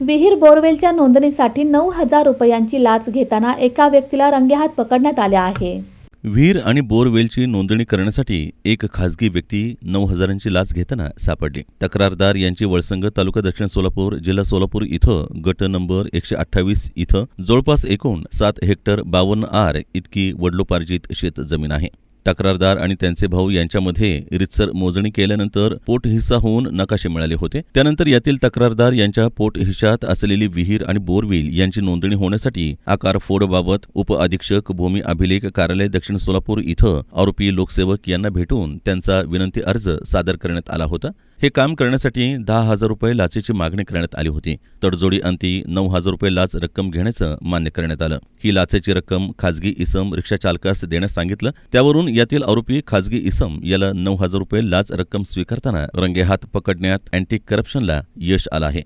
विहीर बोरवेलच्या नोंदणीसाठी नऊ हजार रुपयांची लाच घेताना एका व्यक्तीला रंगेहात पकडण्यात आले आहे. विहीर आणि बोरवेलची नोंदणी करण्यासाठी एक खासगी व्यक्ती नऊ हजारांची लाच घेताना सापडली. तक्रारदार यांची वळसंग तालुका दक्षिण सोलापूर जिल्हा सोलापूर इथं गट नंबर एकशे अठ्ठावीस इथं जवळपास एकूण सात हेक्टर बावन्न आर इतकी वडलोपार्जित शेत जमीन आहे. तक्रारदार आणि त्यांचे भाऊ यांच्यामध्ये रितसर मोजणी केल्यानंतर पोट हिस्सा होऊन नकाशे मिळाले होते. त्यानंतर यातील तक्रारदार यांच्या पोट असलेली विहीर आणि बोरवेल यांची नोंदणी होण्यासाठी आकार फोडबाबत उप अधीक्षक भूमी अभिलेख कार्यालय दक्षिण सोलापूर इथं आरोपी लोकसेवक यांना भेटून त्यांचा विनंती अर्ज सादर करण्यात आला होता. हे काम करण्यासाठी दहा हजार रुपये लाचेची मागणी करण्यात आली होती. तडजोडी अंती नऊ हजार रुपये लाच रक्कम घेण्याचं मान्य करण्यात आलं. ही लाचेची रक्कम खासगी इसम रिक्षा चालकास देण्यास सांगितलं. त्यावरून यातील आरोपी खासगी इसम याला नऊ हजार रुपये लाच रक्कम स्वीकारताना रंगेहात पकडण्यात अँटी करप्शनला यश आलं आहे.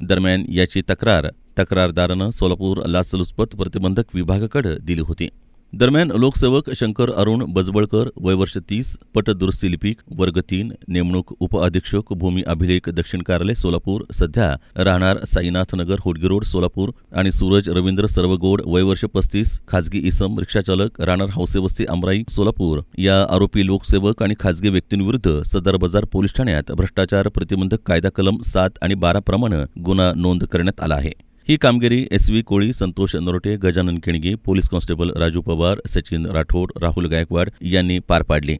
दरम्यान याची तक्रार तक्रारदारानं सोलापूर लाचलुचपत प्रतिबंधक विभागाकडे दिली होती. दरम्यान लोकसेवक शंकर अरुण बजबळकर वयवर्ष तीस पटदुरुस्ती लिपिक वर्ग तीन नेमणूक उपअधीक्षक भूमी अभिलेख दक्षिण कार्यालय सोलापूर सध्या राहणार साईनाथनगर होडगी रोड सोलापूर आणि सूरज रवींद्र सर्वगोड वयवर्ष पस्तीस खाजगी इसम रिक्षाचालक राहणार हौसेवस्ती अमराई सोलापूर. या आरोपी लोकसेवक आणि खाजगी व्यक्तींविरुद्ध सदर बाजार पोलीस ठाण्यात भ्रष्टाचार प्रतिबंधक कायदा कलम सात आणि बारा प्रमाणे गुन्हा नोंद करण्यात आला आहे. ही कामगिरी S V Koli Santosh Narote Gajanan Khingi police constable Raju Pawar Sachin Rathod Rahul Gaikwad यांनी पार पाडली.